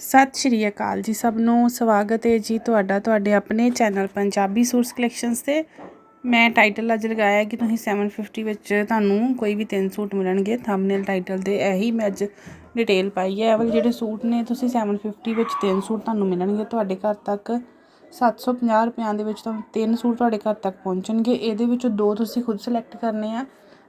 ਸਤਿ ਸ਼੍ਰੀ ਅਕਾਲ ਜੀ ਸਭ ਨੂੰ। ਸਵਾਗਤ ਹੈ ਜੀ ਤੁਹਾਡਾ ਤੁਹਾਡੇ ਆਪਣੇ ਚੈਨਲ ਪੰਜਾਬੀ ਸੂਟਸ ਕਲੈਕਸ਼ਨਸ ਤੇ। ਮੈਂ ਟਾਈਟਲ ਅੱਜ ਲਗਾਇਆ ਕਿ ਤੁਸੀਂ 750 ਵਿੱਚ ਤੁਹਾਨੂੰ ਕੋਈ ਵੀ ਤਿੰਨ ਸੂਟ ਮਿਲਣਗੇ। ਥੰਬਨੇਲ ਟਾਈਟਲ ਤੇ ਇਹੀ ਮੈਂ ਅੱਜ ਡਿਟੇਲ ਪਾਈ ਹੈ। ਵਾਲੇ ਜਿਹੜੇ ਸੂਟ ਨੇ, ਤੁਸੀਂ 750 ਵਿੱਚ ਤਿੰਨ ਸੂਟ ਤੁਹਾਨੂੰ ਮਿਲਣਗੇ। ਤੁਹਾਡੇ ਘਰ ਤੱਕ 750 ਰੁਪਿਆਂ ਦੇ ਵਿੱਚ ਤੁਹਾਨੂੰ ਤਿੰਨ ਸੂਟ ਤੁਹਾਡੇ ਘਰ ਤੱਕ ਪਹੁੰਚਣਗੇ। ਇਹਦੇ ਵਿੱਚੋਂ ਦੋ ਤੁਸੀਂ ਖੁਦ ਸਿਲੈਕਟ ਕਰਨੇ ਆ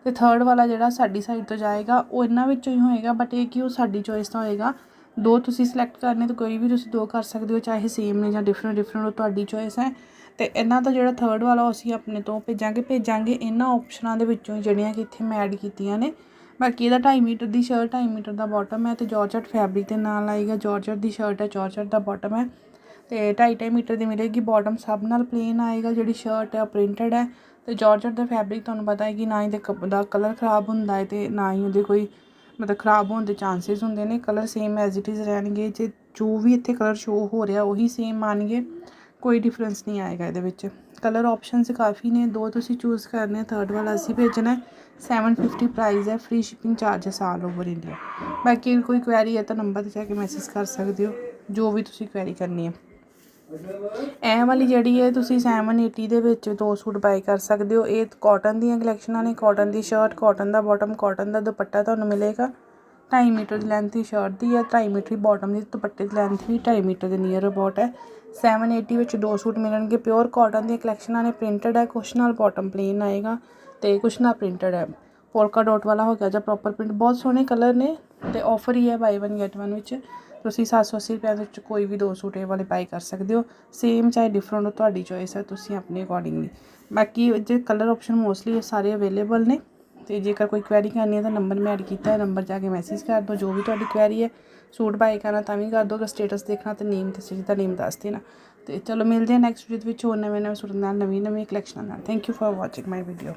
ਤੇ ਥਰਡ ਵਾਲਾ ਜਿਹੜਾ ਸਾਡੀ ਸਾਈਡ ਤੋਂ ਜਾਏਗਾ, ਉਹ ਇਹਨਾਂ ਵਿੱਚੋਂ ਹੀ ਹੋਏਗਾ। ਬਟ ਇਹ ਕਿ ਉਹ ਸਾਡੀ ਚੋਇਸ ਦਾ ਹੋਏਗਾ। ਦੋ ਤੁਸੀਂ ਸਿਲੈਕਟ ਕਰਨੇ ਤਾਂ ਕੋਈ ਵੀ ਤੁਸੀਂ ਦੋ ਕਰ ਸਕਦੇ ਹੋ, ਚਾਹੇ ਸੇਮ ਨੇ ਜਾਂ ਡਿਫਰੈਂਟ ਡਿਫਰੈਂਟ ਉਹ ਤੁਹਾਡੀ ਚੋਇਸ ਹੈ। ਤੇ ਇਹਨਾਂ ਦਾ ਜਿਹੜਾ ਥਰਡ ਵਾਲਾ ਉਹ ਅਸੀਂ ਆਪਣੇ ਤੋਂ ਭੇਜਾਂਗੇ ਭੇਜਾਂਗੇ ਇਹਨਾਂ ਆਪਸ਼ਨਾਂ ਦੇ ਵਿੱਚੋਂ ਹੀ ਜਿਹੜੀਆਂ ਕਿ ਇੱਥੇ ਮੈਂ ਐਡ ਕੀਤੀਆਂ ਨੇ। ਬਾਕੀ ਇਹਦਾ 2.5 ਮੀਟਰ ਦੀ ਸ਼ਰਟ 2.5 ਮੀਟਰ ਦਾ ਬਾਟਮ ਹੈ ਤੇ ਜਾਰਜਟ ਫੈਬਰਿਕ ਦੇ ਨਾਲ ਆਏਗਾ। ਜਾਰਜਟ ਦੀ ਸ਼ਰਟ ਹੈ ਜਾਰਜਟ ਦਾ ਬਾਟਮ ਹੈ। ਤੇ 2.5 ਮੀਟਰ ਦੀ ਮਿਲੇਗੀ ਬਾਟਮ ਸਭ ਨਾਲ ਪਲੇਨ ਆਏਗਾ, ਜਿਹੜੀ ਸ਼ਰਟ ਹੈ ਪ੍ਰਿੰਟਡ ਹੈ। ਤੇ ਜਾਰਜਟ ਦਾ ਫੈਬਰਿਕ ਤੁਹਾਨੂੰ ਪਤਾ ਹੈ ਕਿ ਨਾ ਹੀ ਦੇ ਦਾ ਕਲਰ ਖਰਾਬ ਹੁੰਦਾ ਹੈ ਤੇ ਨਾ ਹੀ ਉਹਦੇ ਕੋਈ ਮਤਲਬ ਖਰਾਬ ਹੋਣ ਦੇ ਚਾਂਸਸ ਹੁੰਦੇ ਨੇ colour same as it is ਰਹਿਣਗੇ, ਜੇ ਜੋ ਵੀ ਇੱਥੇ ਕਲਰ ਸ਼ੋ ਹੋ ਰਿਹਾ ਉਹੀ ਸੇਮ ਆਣਗੇ ਕੋਈ ਡਿਫਰੈਂਸ ਨਹੀਂ ਆਏਗਾ ਇਹਦੇ ਵਿੱਚ। ਕਲਰ ਆਪਸ਼ਨਸ ਕਾਫੀ ਨੇ, ਦੋ ਤੁਸੀਂ ਚੂਜ਼ ਕਰਨੇ ਥਰਡ ਵਾਲਾ ਅਸੀਂ ਭੇਜਣਾ 750 ਪ੍ਰਾਈਸ ਹੈ free shipping charges all over India ਬਾਕੀ ਕੋਈ ਕੁਐਰੀ ਹੈ ਤਾਂ ਨੰਬਰ ਤੇ ਜਾ ਕੇ ਮੈਸੇਜ ਕਰ ਸਕਦੇ ਹੋ, ਜੋ ਵੀ ਤੁਸੀਂ ਕੁਐਰੀ ਕਰਨੀ ਹੈ। ਇਹ ਵਾਲੀ ਜਿਹੜੀ ਹੈ, ਤੁਸੀਂ 780 ਦੇ ਵਿੱਚ ਦੋ ਸੂਟ ਬਾਈ ਕਰ ਸਕਦੇ ਹੋ। ਇਹ ਕਾਟਨ ਦੀਆਂ ਕਲੈਕਸ਼ਨਾਂ ਨੇ ਕਾਟਨ ਦੀ ਸ਼ਰਟ ਕਾਟਨ ਦਾ ਬਾਟਮ ਕਾਟਨ ਦਾ ਦੁਪੱਟਾ ਤੁਹਾਨੂੰ ਮਿਲੇਗਾ। 2.5 ਮੀਟਰ ਦੀ ਲੈਂਥ ਦੀ ਸ਼ਰਟ ਦੀ ਹੈ 2.5 ਮੀਟਰ ਦੀ ਬਾਟਮ ਦੀ ਦੁਪੱਟੇ ਦੀ ਲੈਂਥ ਵੀ 2.5 ਮੀਟਰ ਦੇ ਨੀਅਰ ਅਬਾਊਟ ਹੈ। 780 ਵਿੱਚ ਦੋ ਸੂਟ ਮਿਲਣਗੇ ਪਿਓਰ ਕਾਟਨ ਦੀਆਂ ਕਲੈਕਸ਼ਨਾਂ ਨੇ ਪ੍ਰਿੰਟਡ ਹੈ, ਕੁਛ ਨਾਲ ਬਾਟਮ ਪਲੇਨ ਆਏਗਾ ਤੇ ਕੁਛ ਨਾਲ ਪ੍ਰਿੰਟਡ ਹੈ। ਪੋਲਕਾ ਡਾਟ ਵਾਲਾ ਹੋ ਗਿਆ ਜਾਂ ਪ੍ਰੋਪਰ ਪ੍ਰਿੰਟ ਬਹੁਤ ਸੋਹਣੇ ਕਲਰ ਨੇ ਤੇ ਆਫਰ ਹੀ ਹੈ ਬਾਈ 1 ਗੈਟ 1 ਵਿੱਚ। ਤੁਸੀਂ 780 ਰੁਪਏ ਦੇ ਵਿੱਚ ਕੋਈ ਵੀ ਦੋ ਸੂਟ ਇਹ ਵਾਲੇ ਬਾਈ ਕਰ ਸਕਦੇ ਹੋ। ਸੇਮ ਚਾਹੇ ਡਿਫਰੈਂਟ ਹੋ, ਤੁਹਾਡੀ ਚੋਇਸ ਹੈ, ਤੁਸੀਂ ਆਪਣੇ ਅਕੋਰਡਿੰਗਲੀ ਬਾਕੀ ਜੇ ਕਲਰ ਆਪਸ਼ਨ ਮੋਸਟਲੀ ਸਾਰੇ ਅਵੇਲੇਬਲ ਨੇ। ਤੇ ਜੇਕਰ ਕੋਈ ਕੁਐਰੀ ਕਰਨੀ ਹੈ ਤਾਂ ਨੰਬਰ ਮੈਂ ਐਡ ਕੀਤਾ ਹੈ ਨੰਬਰ ਜਾ ਕੇ ਮੈਸੇਜ ਕਰ ਦਿਓ, ਜੋ ਵੀ ਤੁਹਾਡੀ ਕੁਐਰੀ ਹੈ, ਸੂਟ ਬਾਈ ਕਰਨਾ ਤਾਂ ਵੀ ਕਰ ਦਿਓ, ਅਗਰ ਸਟੇਟਸ ਦੇਖਣਾ ਤਾਂ ਨੇਮ ਤੇ ਸਿੱਧਾ ਨੇਮ ਦੱਸ ਦੇਣਾ। ਤੇ ਚਲੋ ਮਿਲਦੇ ਹਾਂ ਨੈਕਸਟ ਵੀਡੀਓ ਵਿੱਚ ਹੋਰ ਨਵੇਂ ਨਵੇਂ ਸੂਟ ਨਾਲ ਨਵੀਂ ਨਵੀਂ ਕਲੈਕਸ਼ਨਾਂ ਨਾਲ। Thank you for watching my video